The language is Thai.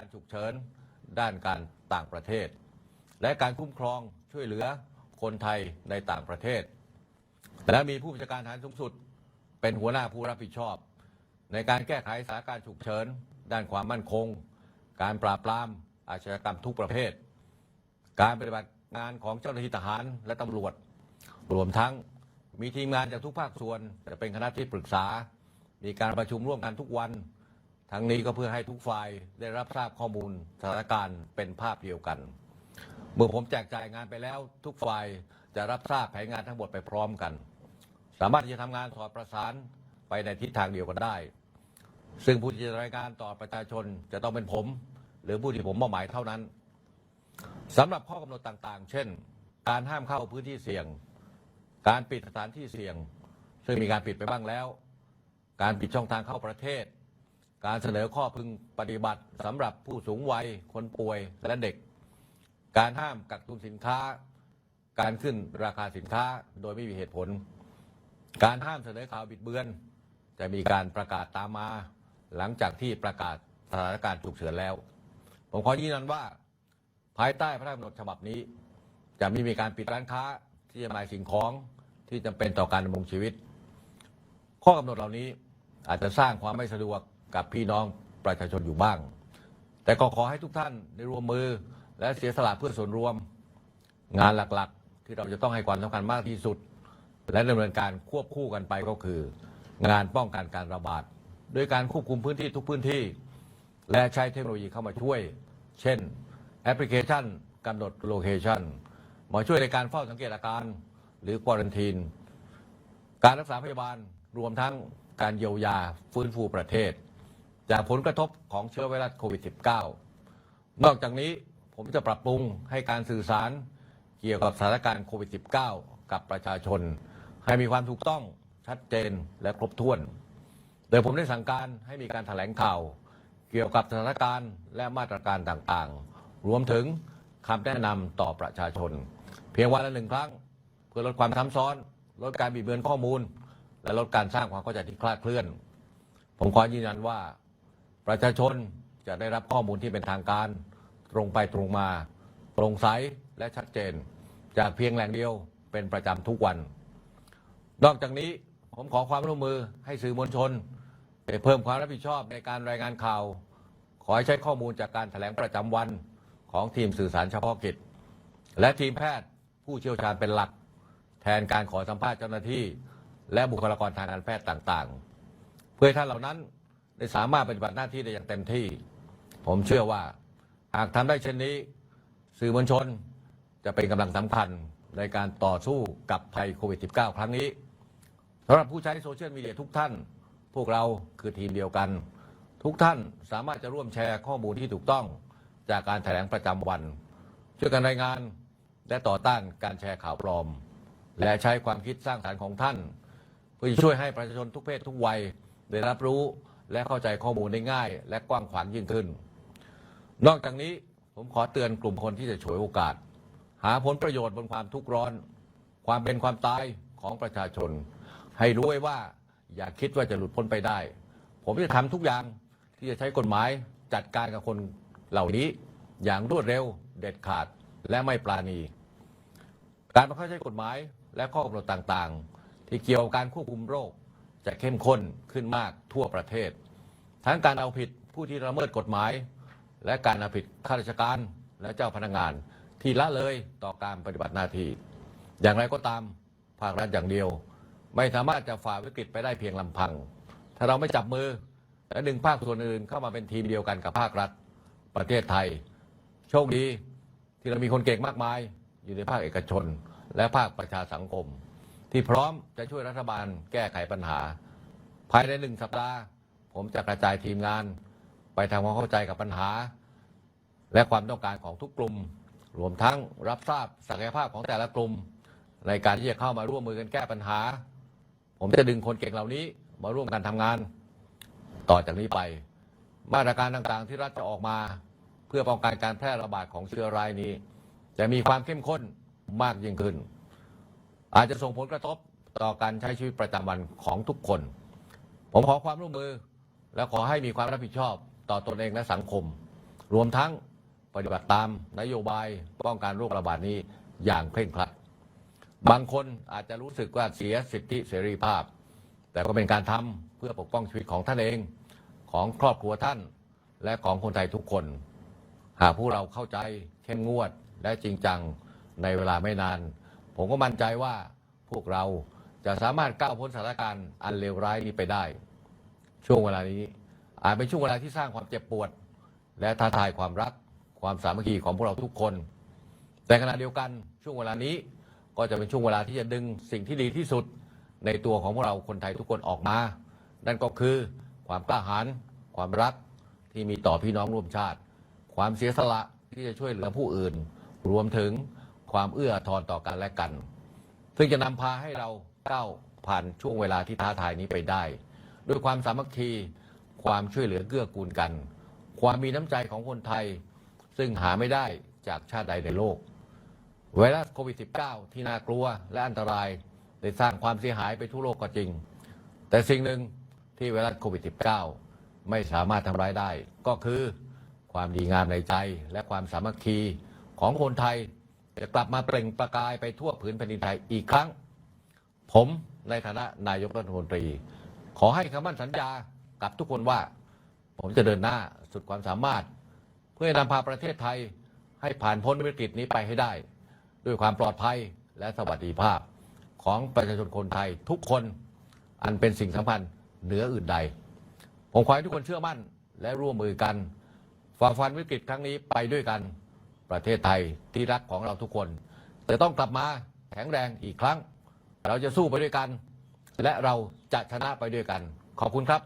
การฉุกเฉินด้านการต่างประเทศ และการคุ้มครองช่วยเหลือคนไทยในต่างประเทศ และมีผู้บัญชาการทหารสูงสุด เป็นหัวหน้าผู้รับผิดชอบ ในการแก้ไขสถานการณ์ฉุกเฉินด้านความมั่นคง การปราบปรามอาชญากรรมทุกประเภท การปฏิบัติงานของเจ้าหน้าที่ทหารและตำรวจ รวมทั้งมีทีมงานจากทุกภาคส่วนจะเป็นคณะที่ปรึกษา มีการประชุมร่วมกันทุกวัน ทั้งนี้ก็เพื่อให้ทุกฝ่ายได้รับทราบข้อมูลสถานการณ์เป็นภาพเดียวกัน เมื่อผมแจกจ่ายงานไปแล้ว ทุกฝ่ายจะรับทราบแผนงานทั้งหมดไปพร้อมกัน สามารถที่จะทำงานสอดประสานไปในทิศทางเดียวกันได้ ซึ่งผู้ที่จะรายงานต่อประชาชนจะต้องเป็นผม หรือผู้ที่ผมมอบหมายเท่านั้นสำหรับข้อกำหนดต่างๆ เช่น การห้ามเข้าพื้นที่เสี่ยง การปิดสถานที่เสี่ยง ซึ่งมีการปิดไปบ้างแล้ว การปิดช่องทางเข้าประเทศ การเสนอข้อพึงปฏิบัติสำหรับผู้สูงวัยคนป่วยและเด็ก การห้ามกักตุนสินค้า การขึ้นราคาสินค้าโดยไม่มีเหตุผล การห้ามเสนอข่าวบิดเบือน จะมีการประกาศตามมา หลังจากที่ประกาศสถานการณ์ฉุกเฉินแล้ว ผมขอยืนยันว่า ภายใต้พระราชกำหนดฉบับนี้ จะไม่มีการปิดร้านค้าที่จะหมายสิ่งของที่จำเป็นต่อการดำรงชีวิต ข้อกำหนดเหล่านี้อาจจะสร้างความไม่สะดวก กับพี่น้องประชาชนอยู่บ้าง แต่ก็ขอให้ทุกท่านได้ร่วมมือและเสียสละเพื่อส่วนรวมงานหลักๆ ที่เราจะต้องให้ความสำคัญมากที่สุด และดำเนินการควบคู่กันไปก็คือ งานป้องกันการระบาดโดยการควบคุมพื้นที่ทุกพื้นที่ และใช้เทคโนโลยีเข้ามาช่วย เช่นแอปพลิเคชันกำหนดโลเคชันมาช่วยในการเฝ้าสังเกตอาการหรือควอรันทีน การรักษาพยาบาลรวมทั้งการเยียวยาฟื้นฟูประเทศ จากผลกระทบของเชื้อไวรัสโควิด -19 นอกจากนี้ผมจะปรับปรุงให้การสื่อสารเกี่ยวกับสถานการณ์โควิด -19 กับประชาชน ให้มีความถูกต้องชัดเจนและครบถ้วน โดยผมได้สั่งการให้มีการแถลงข่าว เกี่ยวกับสถานการณ์และมาตรการต่างๆ รวมถึงคำแนะนำต่อประชาชน เพียงวันละหนึ่งครั้ง เพื่อลดความซ้ำซ้อน ลดการบิดเบือนข้อมูล และลดการสร้างความเข้าใจที่คลาดเคลื่อน ผมขอยืนยันว่า ประชาชนจะได้รับข้อมูลที่เป็นทางการ ตรงไปตรงมาโปร่งใสและชัดเจน จากเพียงแหล่งเดียวเป็นประจำทุกวัน นอกจากนี้ผมขอความร่วมมือให้สื่อมวลชน เพิ่มความรับผิดชอบในการรายงานข่าว ขอให้ใช้ข้อมูลจากการแถลงประจำวันของทีมสื่อสารเฉพาะกิจ และทีมแพทย์ผู้เชี่ยวชาญเป็นหลัก แทนการขอสัมภาษณ์เจ้าหน้าที่ และบุคลากรทางการแพทย์ต่างๆ เพื่อท่านเหล่านั้น ได้สามารถปฏิบัติหน้าที่ได้อย่างเต็มที่ ผมเชื่อว่าหากทำได้เช่นนี้ สื่อมวลชนจะเป็นกำลังสำคัญในการต่อสู้กับภัยโควิด -19 ครั้งนี้สำหรับผู้ใช้โซเชียลมีเดียทุกท่าน พวกเราคือทีมเดียวกัน ทุกท่านสามารถจะร่วมแชร์ข้อมูลที่ถูกต้องจากการแถลงประจำวัน ช่วยกันรายงานและต่อต้านการแชร์ข่าวปลอม และใช้ความคิดสร้างสรรค์ของท่าน เพื่อช่วยให้ประชาชนทุกเพศทุกวัยได้รับรู้ และเข้าใจข้อมูลได้ง่าย และกว้างขวางยิ่งขึ้น นอกจากนี้ผมขอเตือนกลุ่มคนที่จะฉวยโอกาส หาผลประโยชน์บนความทุกข์ร้อน ความเป็นความตายของประชาชน ให้รู้ไว้ว่าอย่าคิดว่าจะหลุดพ้นไปได้ ผมจะทำทุกอย่างที่จะใช้กฎหมายจัดการกับคนเหล่านี้อย่างรวดเร็วเด็ดขาดและไม่ปราณี การบังคับใช้กฎหมายและข้อกำหนดต่างๆ ที่เกี่ยวกับการควบคุมโรค จะเข้มข้นขึ้นมากทั่วประเทศ ทั้งการเอาผิดผู้ที่ละเมิดกฎหมาย และการเอาผิดข้าราชการและเจ้าพนักงานที่ละเลยต่อการปฏิบัติหน้าที่ อย่างไรก็ตามภาครัฐอย่างเดียว ไม่สามารถจะฝ่าวิกฤตไปได้เพียงลำพัง ถ้าเราไม่จับมือและดึงภาคส่วนอื่นเข้ามาเป็นทีมเดียวกันกับภาครัฐประเทศไทย โชคดีที่เรามีคนเก่งมากมาย อยู่ในภาคเอกชน และภาคประชาสังคม ที่พร้อมจะช่วยรัฐบาลแก้ไขปัญหา ภายในหนึ่งสัปดาห์ ผมจะกระจายทีมงาน ไปทำความเข้าใจกับปัญหา และความต้องการของทุกกลุ่ม รวมทั้งรับทราบศักยภาพของแต่ละกลุ่ม ในการที่จะเข้ามาร่วมมือกันแก้ปัญหา ผมจะดึงคนเก่งเหล่านี้มาร่วมกันทำงาน ต่อจากนี้ไป มาตรการต่างๆที่รัฐจะออกมา เพื่อป้องกันการแพร่ระบาดของเชื้อรายนี้ จะมีความเข้มข้นมากยิ่งขึ้น อาจจะส่งผลกระทบต่อการใช้ชีวิตประจำวันของทุกคน ผมขอความร่วมมือ และขอให้มีความรับผิดชอบต่อตนเองและสังคม รวมทั้งปฏิบัติตามนโยบายป้องกันโรคระบาดนี้อย่างเคร่งครัด บางคนอาจจะรู้สึกว่าเสียสิทธิเสรีภาพ แต่ก็เป็นการทำเพื่อปกป้องชีวิตของท่านเองของครอบครัวท่านและของคนไทยทุกคน หากผู้เราเข้าใจเข้มงวดและจริงจังในเวลาไม่นาน ผมก็มั่นใจว่าพวกเราจะสามารถก้าวพ้นสถานการณ์อันเลวร้ายนี้ไปได้ ช่วงเวลานี้ อาจเป็นช่วงเวลาที่สร้างความเจ็บปวด และท้าทายความรัก ความสามัคคีของพวกเราทุกคน แต่ขณะเดียวกันช่วงเวลานี้ก็จะเป็นช่วงเวลาที่จะดึงสิ่งที่ดีที่สุดในตัวของพวกเราคนไทยทุกคนออกมา นั่นก็คือความกล้าหาญความรักที่มีต่อพี่น้องร่วมชาติ ความเสียสละที่จะช่วยเหลือผู้อื่น รวมถึง ความเอื้อทอนต่อกันและกัน ซึ่งจะนำพาให้เราก้าวผ่านช่วงเวลาที่ท้าทายนี้ไปได้ ด้วยความสามัคคีความช่วยเหลือเกื้อกูลกัน ความมีน้ำใจของคนไทย ซึ่งหาไม่ได้จากชาติใดในโลก ไวรัสโควิด -19 ที่น่ากลัวและอันตรายได้สร้างความเสียหายไปทั่วโลกก็จริง แต่สิ่งหนึ่งที่ไวรัสโควิด -19 ไม่สามารถทำร้ายได้ ก็คือความดีงามในใจและความสามัคคีของคนไทย จะกลับมาเปล่งประกายไปทั่วผืนแผ่นดินไทยอีกครั้ง ผมในฐานะนายกรัฐมนตรี ขอให้คำมั่นสัญญากับทุกคนว่า ผมจะเดินหน้าสุดความสามารถ เพื่อนำพาประเทศไทยให้ผ่านพ้นวิกฤตนี้ไปให้ได้ ด้วยความปลอดภัยและสวัสดิภาพของประชาชนคนไทยทุกคนอันเป็นสิ่งสำคัญเหนืออื่นใด ผมขอให้ทุกคนเชื่อมั่นและร่วมมือกันฝ่าฟันวิกฤตครั้งนี้ไปด้วยกัน ประเทศไทยที่รักของเราทุกคน จะต้องกลับมาแข็งแรงอีกครั้ง เราจะสู้ไปด้วยกัน และเราจะชนะไปด้วยกัน ขอบคุณครับ